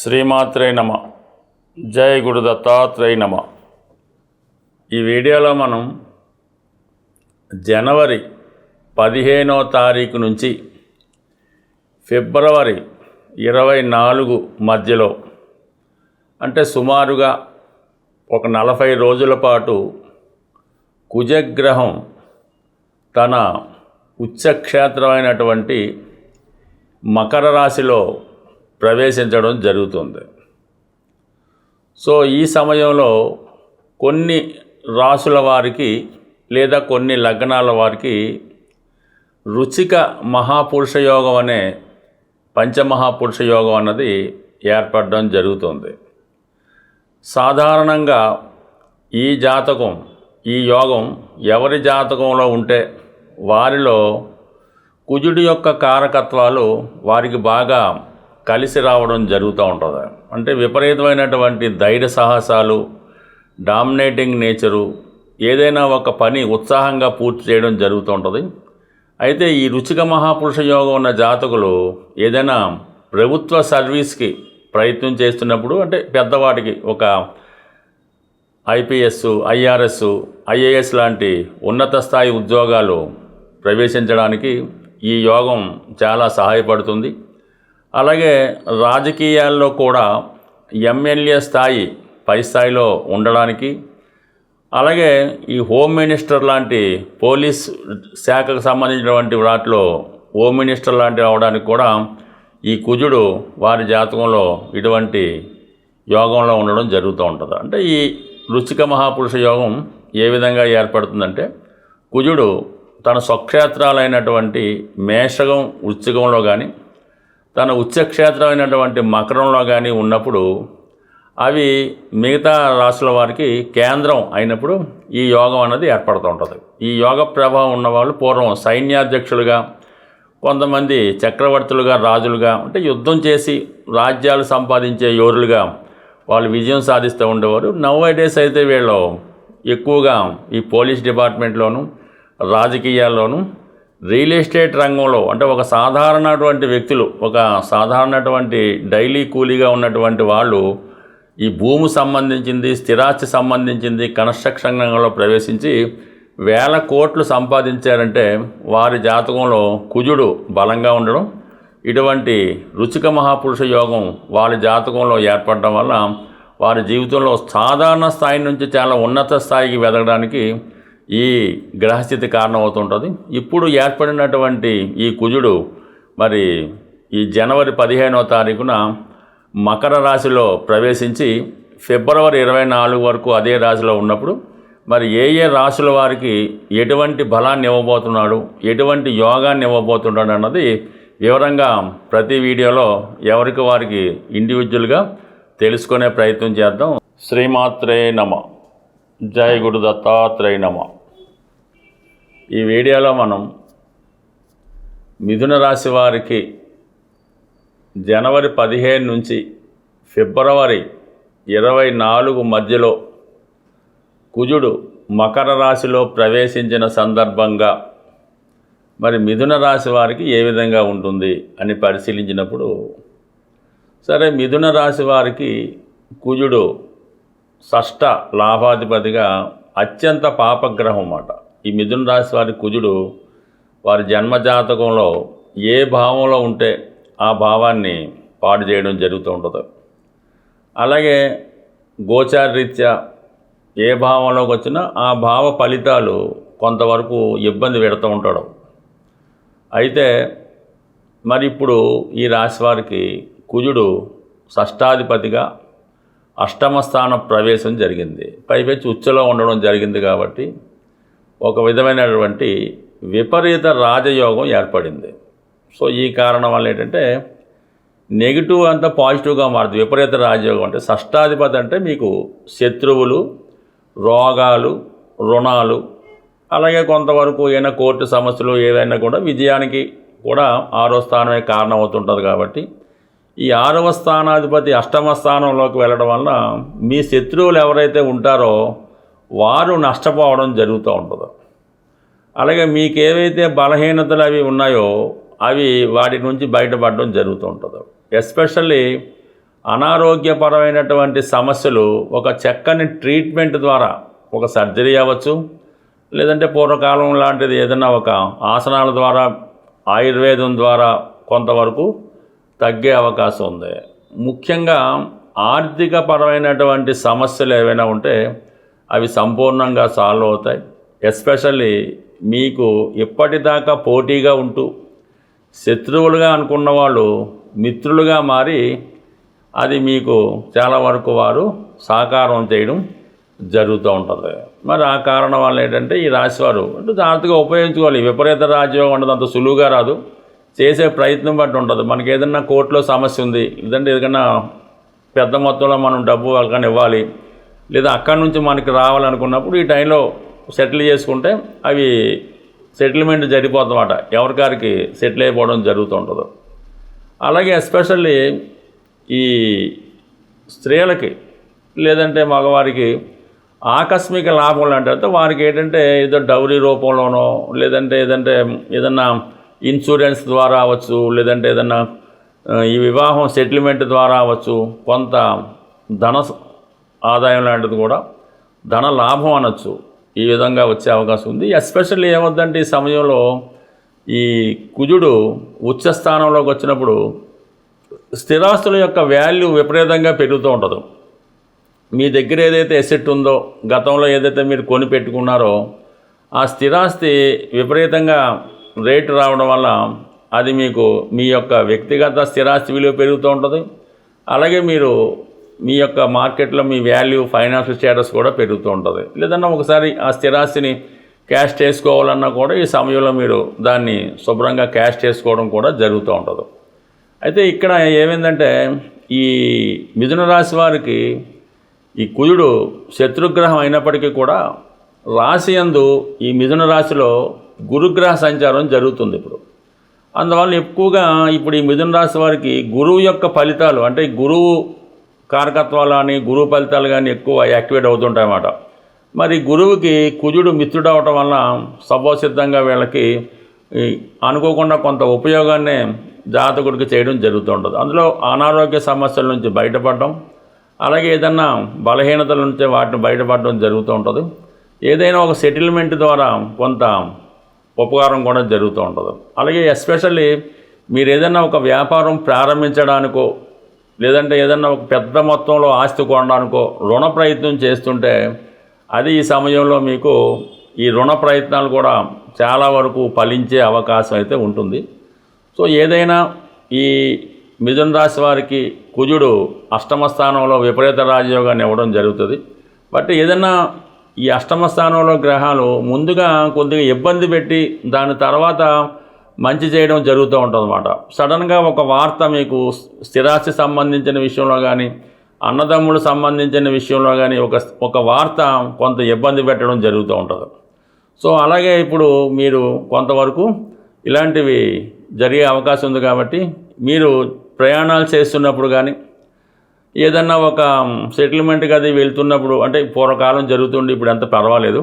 శ్రీమాత్రే నమ. జయ గురు దత్తాత్రేయ నమ. ఈ వీడియోలో మనం జనవరి పదిహేనో తారీఖు నుంచి ఫిబ్రవరి ఇరవై నాలుగు మధ్యలో అంటే సుమారుగా ఒక నలభై రోజుల పాటు కుజగ్రహం తన ఉచ్చక్షేత్రమైనటువంటి మకర రాశిలో ప్రవేశించడం జరుగుతుంది. సో ఈ సమయంలో కొన్ని రాసుల వారికి లేదా కొన్ని లగ్నాల వారికి రుచిక మహాపురుష యోగం అనే పంచమహాపురుష యోగం అన్నది ఏర్పడడం జరుగుతుంది. సాధారణంగా ఈ జాతకం ఈ యోగం ఎవరి జాతకంలో ఉంటే వారిలో కుజుడి యొక్క కారకత్వాలు వారికి బాగా కలిసి రావడం జరుగుతూ ఉంటుంది. అంటే విపరీతమైనటువంటి ధైర్య సాహసాలు డామినేటింగ్ నేచరు ఏదైనా ఒక పని ఉత్సాహంగా పూర్తి చేయడం జరుగుతూ ఉంటుంది. అయితే ఈ రుచిక మహాపురుష యోగం ఉన్న జాతకులు ఏదైనా ప్రభుత్వ సర్వీస్కి ప్రయత్నం చేస్తున్నప్పుడు అంటే పెద్దవాటికి ఒక ఐపీఎస్ ఐఆర్ఎస్ ఐఏఎస్ లాంటి ఉన్నత స్థాయి ఉద్యోగాలు ప్రవేశించడానికి ఈ యోగం చాలా సహాయపడుతుంది. అలాగే రాజకీయాల్లో కూడా ఎమ్మెల్యే స్థాయి పై స్థాయిలో ఉండడానికి అలాగే ఈ హోమ్ మినిస్టర్ లాంటి పోలీస్ శాఖకు సంబంధించినటువంటి వాటిలో హోమ్ మినిస్టర్ లాంటివి అవడానికి కూడా ఈ కుజుడు వారి జాతకంలో ఇటువంటి యోగంలో ఉండడం జరుగుతూ ఉంటుంది. అంటే ఈ రుచిక మహాపురుష యోగం ఏ విధంగా ఏర్పడుతుందంటే కుజుడు తన స్వక్షేత్రాలైనటువంటి మేషగం వృశ్చికంలో కానీ తన ఉచ్చక్షేత్రమైనటువంటి మకరంలో కానీ ఉన్నప్పుడు అవి మిగతా రాశుల వారికి కేంద్రం అయినప్పుడు ఈ యోగం అనేది ఏర్పడుతూ ఉంటుంది. ఈ యోగ ప్రభావం ఉన్నవాళ్ళు పూర్వం సైన్యాధ్యక్షులుగా కొంతమంది చక్రవర్తులుగా రాజులుగా అంటే యుద్ధం చేసి రాజ్యాలు సంపాదించే యోరులుగా వాళ్ళు విజయం సాధిస్తూ ఉండేవారు. నవ్ డేస్ అయితే వీళ్ళు ఎక్కువగా ఈ పోలీస్ డిపార్ట్మెంట్లోను రాజకీయాల్లోనూ రియల్ ఎస్టేట్ రంగంలో అంటే ఒక సాధారణటువంటి వ్యక్తులు ఒక సాధారణటువంటి డైలీ కూలీగా ఉన్నటువంటి వాళ్ళు ఈ భూమి సంబంధించింది స్థిరాస్తి సంబంధించింది కన్స్ట్రక్షన్ రంగంలో ప్రవేశించి వేల కోట్లు సంపాదించారంటే వారి జాతకంలో కుజుడు బలంగా ఉండడం ఇటువంటి రుచిక మహాపురుష యోగం వారి జాతకంలో ఏర్పడడం వల్ల వారి జీవితంలో సాధారణ స్థాయి నుంచి చాలా ఉన్నత స్థాయికి వెదగడానికి ఈ గ్రహస్థితి కారణమవుతుంటుంది. ఇప్పుడు ఏర్పడినటువంటి ఈ కుజుడు మరి ఈ జనవరి పదిహేనవ తారీఖున మకర రాశిలో ప్రవేశించి ఫిబ్రవరి ఇరవై నాలుగు వరకు అదే రాశిలో ఉన్నప్పుడు మరి ఏ ఏ రాశుల వారికి ఎటువంటి బలాన్ని ఇవ్వబోతున్నాడు ఎటువంటి యోగాన్ని ఇవ్వబోతున్నాడు అన్నది వివరంగా ప్రతి వీడియోలో ఎవరికి వారికి ఇండివిజువల్గా తెలుసుకునే ప్రయత్నం చేద్దాం. శ్రీమాత్రే నమ. జై గురు దత్తాత్రేయ నమ. ఈ వీడియోలో మనం మిథున రాశి వారికి జనవరి పదిహేను నుంచి ఫిబ్రవరి ఇరవై నాలుగు మధ్యలో కుజుడు మకర రాశిలో ప్రవేశించిన సందర్భంగా మరి మిథున రాశి వారికి ఏ విధంగా ఉంటుంది అని పరిశీలించినప్పుడు సరే మిథున రాశి వారికి కుజుడు షష్ట లాభాధిపతిగా అత్యంత పాపగ్రహం అన్నమాట. ఈ మిథున రాశి వారి కుజుడు వారి జన్మజాతకంలో ఏ భావంలో ఉంటే ఆ భావాన్ని పాడు చేయడం జరుగుతూ ఉంటుంది. అలాగే గోచారరీత్యా ఏ భావంలోకి వచ్చినా ఆ భావ ఫలితాలు కొంతవరకు ఇబ్బంది పెడుతూ ఉంటాడు. అయితే మరి ఇప్పుడు ఈ రాశి వారికి కుజుడు షష్టాధిపతిగా అష్టమ స్థాన ప్రవేశం జరిగింది. పైపెచ్చి ఉచ్చలో ఉండడం జరిగింది కాబట్టి ఒక విధమైనటువంటి విపరీత రాజయోగం ఏర్పడింది. సో ఈ కారణం వల్ల ఏంటంటే నెగిటివ్ అంతా పాజిటివ్గా మారుతుంది విపరీత రాజయోగం అంటే షష్టాధిపతి అంటే మీకు శత్రువులు రోగాలు రుణాలు అలాగే కొంతవరకు ఏమైనా కోర్టు సమస్యలు ఏవైనా కూడా విజయానికి కూడా ఆరో స్థానమే కారణమవుతుంటుంది కాబట్టి ఈ ఆరవ స్థానాధిపతి అష్టమ స్థానంలోకి వెళ్ళడం వలన మీ శత్రువులు ఎవరైతే ఉంటారో వారు నష్టపోవడం జరుగుతూ ఉంటుంది. అలాగే మీకు ఏవైతే బలహీనతలు అవి ఉన్నాయో అవి వాటి నుంచి బయటపడడం జరుగుతూ ఉంటుంది. ఎస్పెషల్లీ అనారోగ్యపరమైనటువంటి సమస్యలు ఒక చక్కని ట్రీట్మెంట్ ద్వారా ఒక సర్జరీ అవ్వచ్చు లేదంటే పూర్వకాలం లాంటిది ఏదైనా ఒక ఆసనాల ద్వారా ఆయుర్వేదం ద్వారా కొంతవరకు తగ్గే అవకాశం ఉంది. ముఖ్యంగా ఆర్థికపరమైనటువంటి సమస్యలు ఏవైనా ఉంటే అవి సంపూర్ణంగా సాల్వ్ అవుతాయి. ఎస్పెషల్లీ మీకు ఇప్పటిదాకా పోటీగా ఉంటూ శత్రువులుగా అనుకున్న వాళ్ళు మిత్రులుగా మారి అది మీకు చాలా వరకు వారు సహకారం చేయడం జరుగుతూ ఉంటుంది. మరి ఆ కారణం వల్ల ఏంటంటే ఈ రాశివారు అంటే జాగ్రత్తగా ఉపయోగించుకోవాలి. విపరీత రాజ్యం ఉండదు అంత సులువుగా రాదు. చేసే ప్రయత్నం బట్టి ఉంటుంది. మనకి ఏదైనా కోర్టులో సమస్య ఉంది లేదంటే ఏదైనా పెద్ద మొత్తంలో మనం డబ్బు వాళ్ళకని ఇవ్వాలి లేదా అక్కడి నుంచి మనకి రావాలనుకున్నప్పుడు ఈ టైంలో సెటిల్ చేసుకుంటే అవి సెటిల్మెంట్ జరిగిపోతుందన్నమాట. ఎవరికారికి సెటిల్ అయిపోవడం జరుగుతుంటుంది అలాగే ఎస్పెషల్లీ ఈ స్త్రీలకి లేదంటే మగవారికి ఆకస్మిక లాభం అంటే వారికి ఏంటంటే ఏదో డౌరీ రూపంలోనో లేదంటే ఏదంటే ఏదన్నా ఇన్సూరెన్స్ ద్వారా అవ్వచ్చు లేదంటే ఏదన్నా ఈ వివాహం సెటిల్మెంట్ ద్వారా అవ్వచ్చు కొంత ధన ఆదాయం లాంటిది కూడా ధన లాభం అనొచ్చు. ఈ విధంగా వచ్చే అవకాశం ఉంది. ఎస్పెషల్లీ ఏమొద్దంటే ఈ సమయంలో ఈ కుజుడు ఉచ్చ స్థానంలోకి వచ్చినప్పుడు స్థిరాస్తుల యొక్క వాల్యూ విపరీతంగా పెరుగుతూ ఉంటుంది. మీ దగ్గర ఏదైతే ఎసెట్ ఉందో గతంలో ఏదైతే మీరు కొని పెట్టుకున్నారో ఆ స్థిరాస్తి విపరీతంగా రేటు రావడం వల్ల అది మీకు మీ యొక్క వ్యక్తిగత స్థిరాస్తి విలువ పెరుగుతూ ఉంటుంది. అలాగే మీరు మీ యొక్క మార్కెట్లో మీ వాల్యూ ఫైనాన్షియల్ స్టేటస్ కూడా పెరుగుతూ ఉంటుంది. లేదన్నా ఒకసారి ఆ స్థిరాస్తిని క్యాష్ చేసుకోవాలన్నా కూడా ఈ సమయంలో మీరు దాన్ని శుభ్రంగా క్యాష్ చేసుకోవడం కూడా జరుగుతూ ఉంటుంది. అయితే ఇక్కడ ఏమైందంటే ఈ మిథున రాశి వారికి ఈ కుజుడు శత్రుగ్రహం అయినప్పటికీ కూడా రాశి యందు ఈ మిథున రాశిలో గురుగ్రహ సంచారం జరుగుతుంది ఇప్పుడు. అందువల్ల ఎక్కువగా ఇప్పుడు ఈ మిథున రాశి వారికి గురువు యొక్క ఫలితాలు అంటే గురువు కారకత్వాలు కానీ గురువు ఫలితాలు కానీ ఎక్కువ యాక్టివేట్ అవుతుంటాయి అన్నమాట మరి గురువుకి కుజుడు మిత్రుడు అవటం వల్ల స్వభావసిద్ధంగా వీళ్ళకి అనుకోకుండా కొంత ఉపయోగాన్ని జాతకుడికి చేయడం జరుగుతుంటుంది. అందులో అనారోగ్య సమస్యల నుంచి బయటపడడం అలాగే ఏదన్నా బలహీనతల నుంచి వాటిని బయటపడడం జరుగుతూ ఉంటుంది ఏదైనా ఒక సెటిల్మెంట్ ద్వారా కొంత ఉపకారం కూడా జరుగుతూ ఉంటుంది అలాగే ఎస్పెషల్లీ మీరు ఏదైనా ఒక వ్యాపారం ప్రారంభించడానికో లేదంటే ఏదైనా ఒక పెద్ద మొత్తంలో ఆస్తి కొనడానికో రుణ ప్రయత్నం చేస్తుంటే అది ఈ సమయంలో మీకు ఈ రుణ ప్రయత్నాలు కూడా చాలా వరకు ఫలించే అవకాశం అయితే ఉంటుంది. సో ఏదైనా ఈ మిథున రాశి వారికి కుజుడు అష్టమ స్థానంలో విపరీత రాజయోగాన్ని ఇవ్వడం జరుగుతుంది. బట్ ఏదైనా ఈ అష్టమ స్థానంలో గ్రహాలు ముందుగా కొద్దిగా ఇబ్బంది పెట్టి దాని తర్వాత మంచి చేయడం జరుగుతూ ఉంటుందన్నమాట. సడన్గా ఒక వార్త మీకు స్థిరాస్తి సంబంధించిన విషయంలో కానీ అన్నదమ్ముడు సంబంధించిన విషయంలో కానీ ఒక ఒక వార్త కొంత ఇబ్బంది పెట్టడం జరుగుతూ ఉంటుంది. సో అలాగే ఇప్పుడు మీరు కొంతవరకు ఇలాంటివి జరిగే అవకాశం ఉంది కాబట్టి మీరు ప్రయాణాలు చేస్తున్నప్పుడు కానీ ఏదన్నా ఒక సెటిల్మెంట్కి అది వెళ్తున్నప్పుడు అంటే పూర్వకాలం జరుగుతుండి ఇప్పుడు అంత పర్వాలేదు.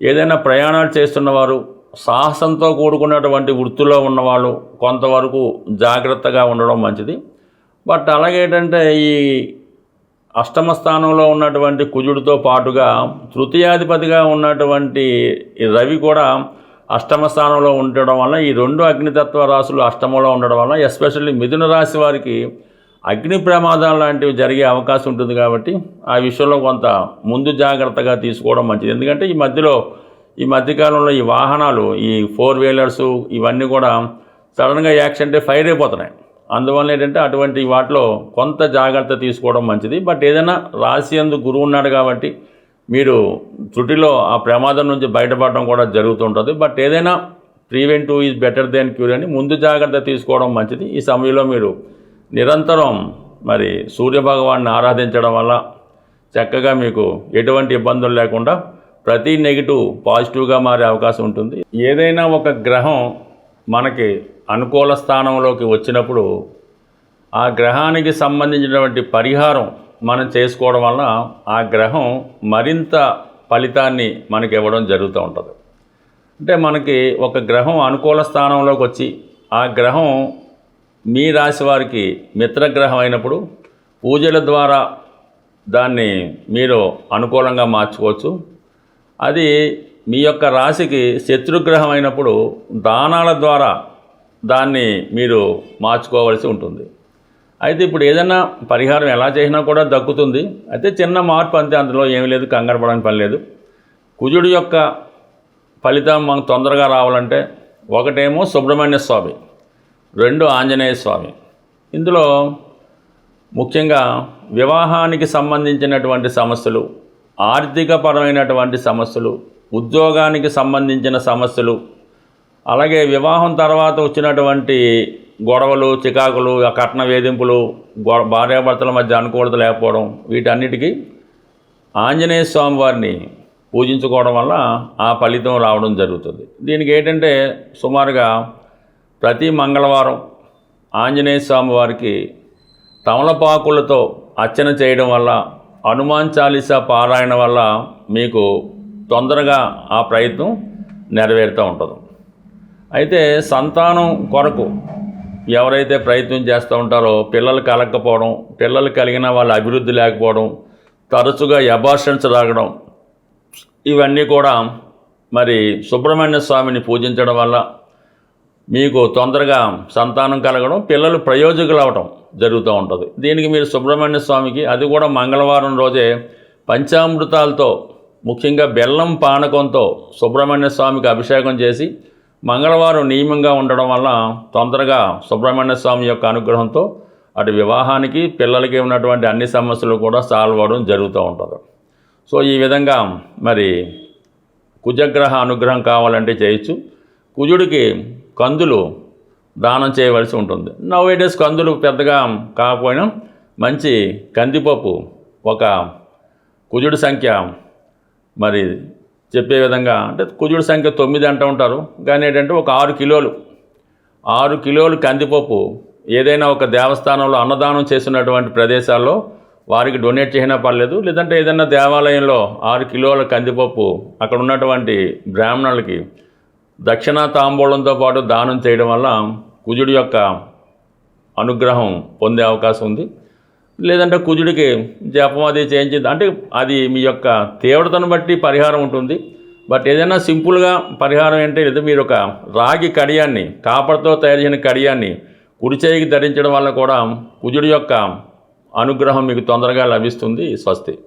ఏదైనా ప్రయాణాలు చేస్తున్నవారు సాహసంతో కూడుకున్నటువంటి వృత్తిలో ఉన్నవాళ్ళు కొంతవరకు జాగ్రత్తగా ఉండడం మంచిది. బట్ అలాగే ఏంటంటే ఈ అష్టమ స్థానంలో ఉన్నటువంటి కుజుడితో పాటుగా తృతీయాధిపతిగా ఉన్నటువంటి రవి కూడా అష్టమ స్థానంలో ఉండడం వల్ల ఈ రెండు అగ్నితత్వ రాశులు అష్టమంలో ఉండడం వల్ల ఎస్పెషల్లీ మిథున రాశి వారికి అగ్ని ప్రమాదాలు లాంటివి జరిగే అవకాశం ఉంటుంది కాబట్టి ఆ విషయంలో కొంత ముందు జాగ్రత్తగా తీసుకోవడం మంచిది. ఎందుకంటే ఈ మధ్యలో ఈ మధ్యకాలంలో ఈ వాహనాలు ఈ ఫోర్ వీలర్స్ ఇవన్నీ కూడా సడన్గా యాక్సిడెంట్ ఫైర్ అయిపోతున్నాయి. అందువల్ల ఏంటంటే అటువంటి వాటిలో కొంత జాగ్రత్త తీసుకోవడం మంచిది. బట్ ఏదైనా రాసి అందు గురువు ఉన్నాడు కాబట్టి మీరు త్రుటిలో ఆ ప్రమాదం నుంచి బయటపడడం కూడా జరుగుతుంటుంది. బట్ ఏదైనా preventive is better than cure అని ముందు జాగ్రత్త తీసుకోవడం మంచిది. ఈ సమయంలో మీరు నిరంతరం మరి సూర్యభగవాన్ని ఆరాధించడం వల్ల చక్కగా మీకు ఎటువంటి ఇబ్బందులు లేకుండా ప్రతి నెగిటివ్ పాజిటివ్గా మారే అవకాశం ఉంటుంది. ఏదైనా ఒక గ్రహం మనకి అనుకూల స్థానంలోకి వచ్చినప్పుడు ఆ గ్రహానికి సంబంధించినటువంటి పరిహారం మనం చేసుకోవడం వలన ఆ గ్రహం మరింత ఫలితాన్ని మనకి ఇవ్వడం జరుగుతూ ఉంటుంది. అంటే మనకి ఒక గ్రహం అనుకూల స్థానంలోకి వచ్చి ఆ గ్రహం మీ రాశి వారికి మిత్రగ్రహం అయినప్పుడు పూజల ద్వారా దాన్ని మీరు అనుకూలంగా మార్చుకోవచ్చు. అది మీ యొక్క రాశికి శత్రుగ్రహం అయినప్పుడు దానాల ద్వారా దాన్ని మీరు మార్చుకోవాల్సి ఉంటుంది. అయితే ఇప్పుడు ఏదైనా పరిహారం ఎలా చేసినా కూడా దక్కుతుంది. అయితే చిన్న మార్పు అంతే అందులో ఏమీ లేదు కంగారు పడని పని లేదు. కుజుడి యొక్క ఫలితం మనకు తొందరగా రావాలంటే ఒకటేమో సుబ్రహ్మణ్య స్వామి రెండు ఆంజనేయ స్వామి. ఇందులో ముఖ్యంగా వివాహానికి సంబంధించినటువంటి సమస్యలు ఆర్థికపరమైనటువంటి సమస్యలు ఉద్యోగానికి సంబంధించిన సమస్యలు అలాగే వివాహం తర్వాత వచ్చినటువంటి గొడవలు చికాకులు కట్న వేధింపులు గొ భార్యాభర్తల మధ్య అనుకూలత లేకపోవడం వీటన్నిటికీ ఆంజనేయ స్వామి వారిని పూజించుకోవడం వల్ల ఆ ఫలితం రావడం జరుగుతుంది. దీనికి ఏంటంటే సుమారుగా ప్రతి మంగళవారం ఆంజనేయ స్వామి వారికి తమలపాకులతో అర్చన చేయడం వల్ల హనుమాన్ చాలీసా పారాయణ వల్ల మీకు తొందరగా ఆ ప్రయత్నం నెరవేరుతూ ఉంటుంది. అయితే సంతానం కొరకు ఎవరైతే ప్రయత్నం చేస్తూ ఉంటారో పిల్లలు కలగకపోవడం పిల్లలు కలిగిన వాళ్ళ అభివృద్ధి లేకపోవడం తరచుగా ఎబార్షన్స్ రాగడం ఇవన్నీ కూడా మరి సుబ్రహ్మణ్య స్వామిని పూజించడం వల్ల మీకు తొందరగా సంతానం కలగడం పిల్లలు ప్రయోజకులు అవడం జరుగుతూ ఉంటుంది. దీనికి మీరు సుబ్రహ్మణ్య స్వామికి అది కూడా మంగళవారం రోజే పంచామృతాలతో ముఖ్యంగా బెల్లం పానకంతో సుబ్రహ్మణ్య స్వామికి అభిషేకం చేసి మంగళవారం నియమంగా ఉండడం వల్ల తొందరగా సుబ్రహ్మణ్య స్వామి యొక్క అనుగ్రహంతో అటు వివాహానికి పిల్లలకి ఉన్నటువంటి అన్ని సమస్యలు కూడా సాల్వ్ అవ్వడం జరుగుతూ ఉంటుంది. సో ఈ విధంగా మరి కుజగ్రహ అనుగ్రహం కావాలంటే చేయొచ్చు. కుజుడికి కందులు దానం చేయవలసి ఉంటుంది. నవ్ డేస్ కందులు పెద్దగా కాకపోయినా మంచి కందిపప్పు ఒక కుజుడి సంఖ్య మరి చెప్పే విధంగా అంటే కుజుడి సంఖ్య తొమ్మిది అంటూ ఉంటారు. కానీ ఏంటంటే ఒక ఆరు కిలోలు. ఆరు కిలోలు కందిపప్పు ఏదైనా ఒక దేవస్థానంలో అన్నదానం చేసినటువంటి ప్రదేశాల్లో వారికి డొనేట్ చేసినా పర్లేదు. లేదంటే ఏదైనా దేవాలయంలో ఆరు కిలోల కందిపప్పు అక్కడ ఉన్నటువంటి బ్రాహ్మణులకి దక్షిణ తాంబూలంతో పాటు దానం చేయడం వల్ల కుజుడి యొక్క అనుగ్రహం పొందే అవకాశం ఉంది. లేదంటే కుజుడికి జపం అది చేయించింది. అంటే అది మీ యొక్క తీవ్రతను బట్టి పరిహారం ఉంటుంది. బట్ ఏదైనా సింపుల్గా పరిహారం అంటే లేదా మీరు ఒక రాగి కడియాన్ని కాపర్తో తయారు చేసిన కడియాన్ని కుడిచేయికి ధరించడం వల్ల కూడా కుజుడి యొక్క అనుగ్రహం మీకు తొందరగా లభిస్తుంది స్వస్తి.